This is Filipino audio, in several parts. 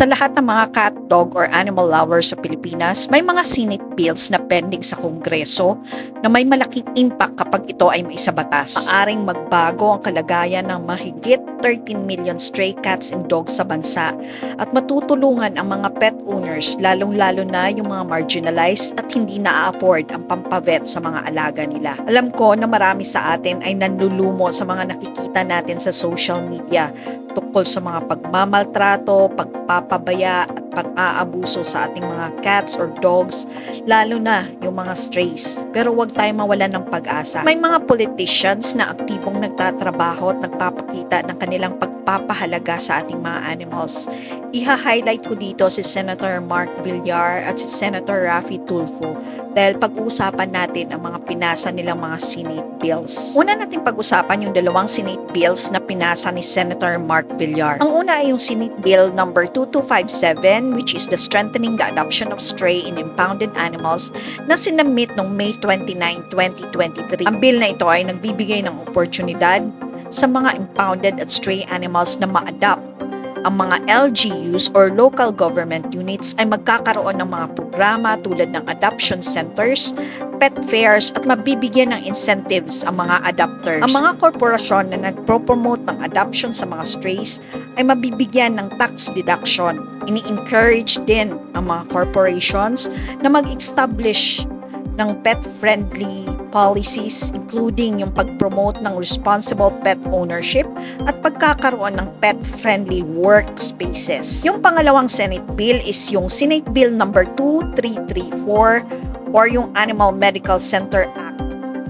Sa lahat ng mga cat, dog, or animal lovers sa Pilipinas, may mga Senate bills na pending sa Kongreso na may malaking impact kapag ito ay may sa batas. Maaring magbago ang kalagayan ng mahigit 13 million stray cats and dogs sa bansa at matutulungan ang mga pet owners lalong-lalo na yung mga marginalized at hindi na-afford ang pampavet sa mga alaga nila. Alam ko na marami sa atin ay nanlulumo sa mga nakikita natin sa social media tungkol sa mga pagmamaltrato, pagpapabaya at pang-aabuso sa ating mga cats or dogs, lalo na yung mga strays. Pero huwag tayo mawalan ng pag-asa. May mga politicians na aktibong nagtatrabaho at nagpapakita ng kanilang pagpapahalaga sa ating mga animals. Iha-highlight ko dito si Senator Mark Villar at si Senator Raffy Tulfo dahil pag-uusapan natin ang mga pinasa nilang mga Senate bills. Una natin pag-usapan yung dalawang Senate bills na pinasa ni Senator Mark Villar. Ang una ay yung Senate Bill number 2257 which is the strengthening the adoption of stray and impounded animals na sinamit noong May 29, 2023. Ang bill na ito ay nagbibigay ng oportunidad sa mga impounded at stray animals na ma-adopt ang mga LGUs or local government units ay magkakaroon ng mga programa tulad ng adoption centers, pet fairs at mabibigyan ng incentives ang mga adopters. Ang mga korporasyon na nagpro-promote ng adoption sa mga strays ay mabibigyan ng tax deduction. Ini-encourage din ang mga corporations na mag-establish ng pet-friendly policies including yung pag-promote ng responsible pet ownership at pagkakaroon ng pet-friendly workspaces. Yung pangalawang Senate bill is yung Senate Bill number 2334 or yung Animal Medical Center Act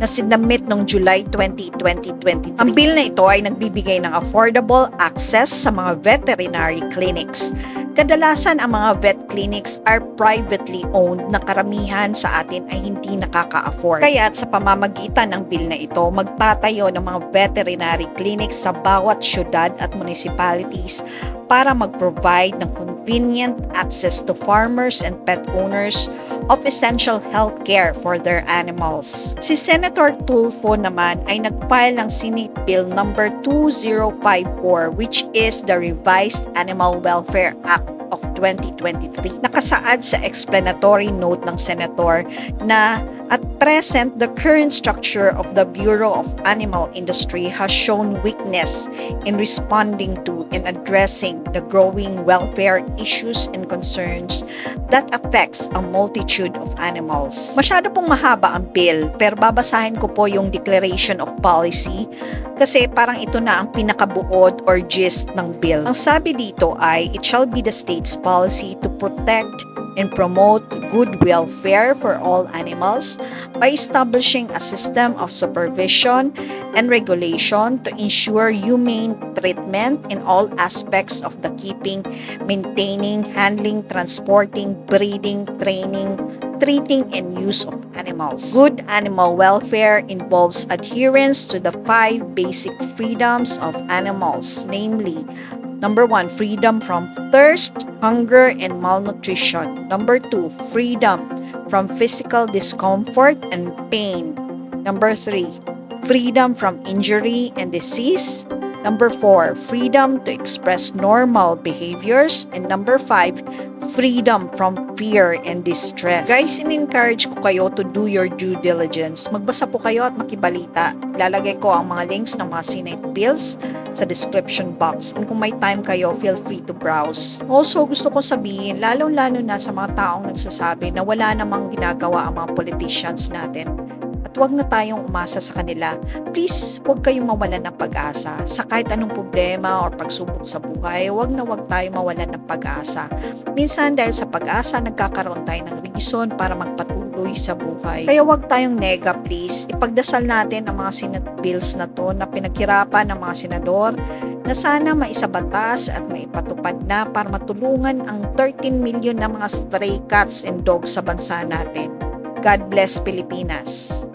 na sinamit noong July 20, 2023. Ang bill na ito ay nagbibigay ng affordable access sa mga veterinary clinics. Kadalasan ang mga vet clinics are privately owned na karamihan sa atin ay hindi nakaka-afford. Kaya sa pamamagitan ng bill na ito, magtatayo ng mga veterinary clinics sa bawat syudad at municipalities para mag-provide ng convenient access to farmers and pet owners of essential health care for their animals. Si Senator Tulfo naman ay nag-file ng Senate Bill number 2054 which is the Revised Animal Welfare Act of 2023. Nakasaad sa explanatory note ng senator na at present, the current structure of the Bureau of Animal Industry has shown weakness in responding to and addressing the growing welfare issues and concerns that affects a multitude of animals. Masyado pong mahaba ang bill, pero babasahin ko po yung Declaration of Policy kasi parang ito na ang pinakabuod or gist ng bill. Ang sabi dito ay, it shall be the state's policy to protect and promote good welfare for all animals by establishing a system of supervision and regulation to ensure humane treatment in all aspects of the keeping, maintaining, handling, transporting, breeding, training, treating, and use of animals. Good animal welfare involves adherence to the five basic freedoms of animals, namely Number one, freedom from thirst, hunger, and malnutrition. Number two, freedom from physical discomfort and pain. Number three, freedom from injury and disease. Number four, freedom to express normal behaviors. And number five, freedom from fear and distress. Guys, in-encourage ko kayo to do your due diligence. Magbasa po kayo at makibalita. Lalagay ko ang mga links ng mga Senate bills sa description box. And kung may time kayo, feel free to browse. Also, gusto ko sabihin, lalong-lalo na sa mga taong nagsasabi na wala namang ginagawa ang mga politicians natin at huwag na tayong umasa sa kanila. Please, huwag kayong mawalan ng pag-asa. Sa kahit anong problema or pagsubok sa buhay, huwag na huwag tayong mawalan ng pag-asa. Minsan dahil sa pag-asa, nagkakaroon tayo ng reason para magpatuloy sa buhay. Kaya huwag tayong nega, please. Ipagdasal natin ang mga Senate bills na to na pinaghirapan ng mga senador na sana maisabatas at maipatupad na para matulungan ang 13 million na mga stray cats and dogs sa bansa natin. God bless Pilipinas.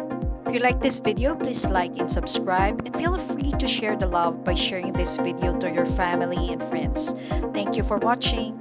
If you like this video, please like and subscribe and feel free to share the love by sharing this video to your family and friends. Thank you for watching.